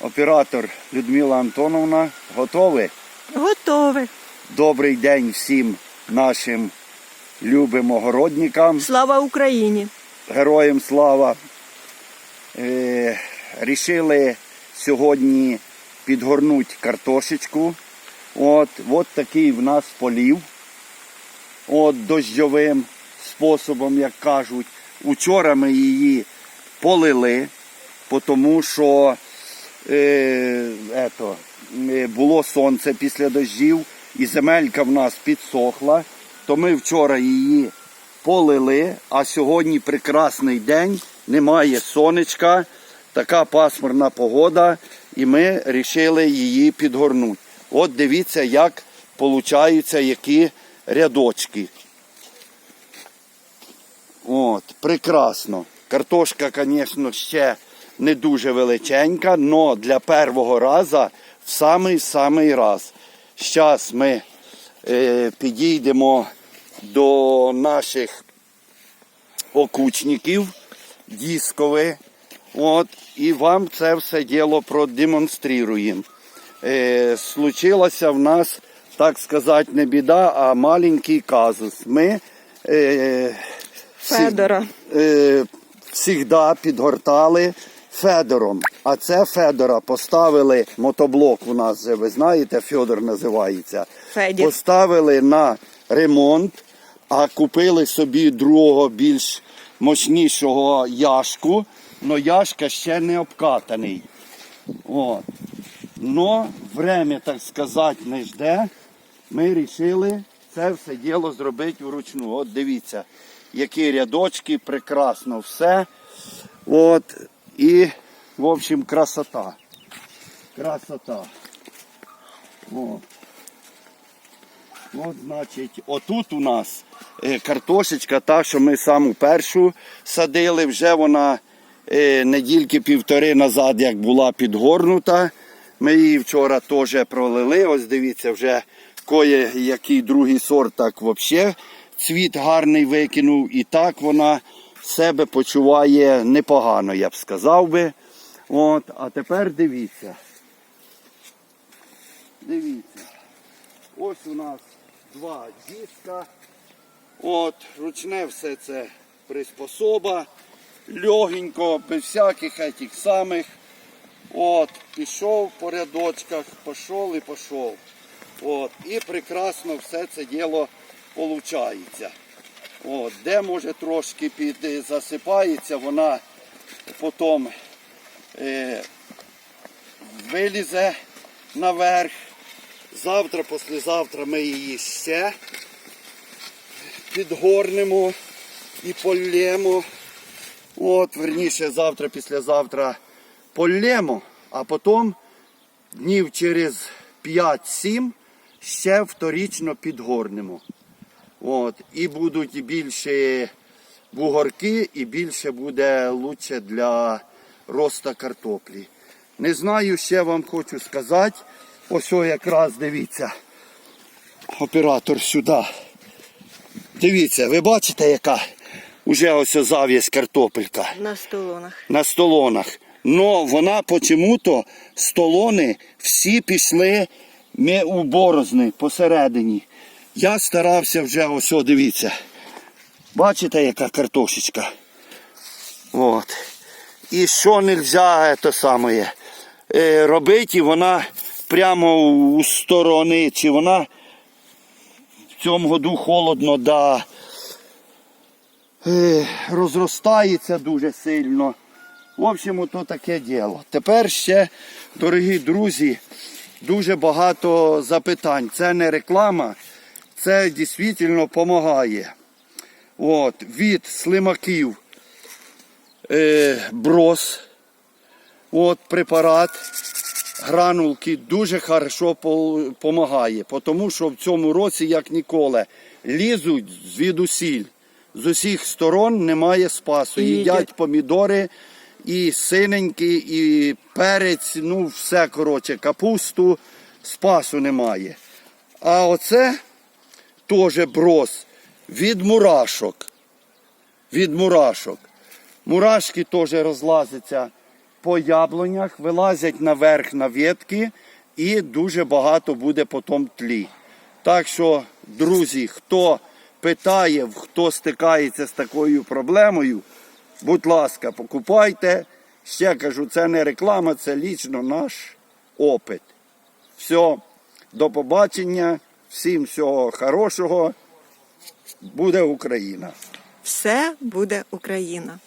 Оператор Людмила Антоновна. Готові? Готове. Добрий день всім нашим любим огородникам. Слава Україні! Героям слава. Е, рішили сьогодні підгорнути картошечку. От, от такий в нас полів. От дощовим способом, як кажуть. Учора ми її полили, тому що ето, е, було сонце після дощів і земелька в нас підсохла. То ми вчора її полили, а сьогодні прекрасний день, немає сонечка, така пасмурна погода, і ми вирішили її підгорнути. От дивіться, як получаються які рядочки. От, прекрасно. Картошка, звісно, ще не дуже величенька, але для першого разу в самий-самий раз. Зараз ми е, підійдемо до наших окучників дискових. От, і вам це все діло продемонструємо. Е, случилася в нас, так сказати, не біда, а маленький казус. Ми е, всі- е, всігда підгортали Федором. А це Федора поставили мотоблок у нас, же, ви знаєте, Федор називається. Федір. Поставили на ремонт, а купили собі другого більш мощнішого яшку. але яшка ще не обкатаний. От. Но время, так сказати, не жде. Ми вирішили це все діло зробити вручну. От дивіться, які рядочки, прекрасно все. От. І, в общем, красота. Красота. От. От, значить, отут у нас е, картошечка, та, що ми саму першу садили, вже вона е, недільки півтори назад, як була підгорнута. Ми її вчора теж пролили. Ось дивіться, вже кое який другий сорт, так взагалі цвіт гарний викинув. І так вона себе почуває непогано, я б сказав би. От, а тепер дивіться. Дивіться. Ось у нас два диска. От, ручне все це приспособа. Легенько, без всяких этих самих. От, пішов по рядочках, пішов і пішов. От, і прекрасно все це діло виходить. От, де може трошки під, засипається, вона потім е, вилізе наверх. Завтра, післязавтра ми її ще підгорнемо і полємо. От, верніше, завтра, післязавтра полємо, а потім днів через 5-7 ще вторічно підгорнемо. От, і будуть більше бугорки, і більше буде лучше для роста картоплі. Не знаю, ще вам хочу сказати. Ось якраз дивіться. Оператор сюди. Дивіться, ви бачите, яка уже ось зав'язь картопелька На столонах. на столонах. Но вона почему-то столони всі пішли не у борозни посередині. Я старався вже ось дивіться. Бачите, яка картошечка? От. І що не можна саме е, робити, вона прямо у сторони, чи вона в цьому году холодно, да, е, розростається дуже сильно. В общем, то таке діло. Тепер ще, дорогі друзі, дуже багато запитань. Це не реклама, це дійсно допомагає. От, від слимаків е, брос, от, препарат, гранулки дуже хорошо допомагає, тому що в цьому році, як ніколи, лізуть звідусіль. З усіх сторон немає спасу. І Їдять помідори, і синенькі, і перець, ну все коротше, капусту, спасу немає. А оце теж брос від мурашок. Від мурашок. Мурашки теж розлазяться по яблунях, вилазять наверх на ветки і дуже багато буде потім тлі. Так що, друзі, хто питає, хто стикається з такою проблемою, будь ласка, покупайте. Ще кажу, це не реклама, це лічно наш опит. Все, до побачення, всім всього хорошого. Буде Україна! Все буде Україна.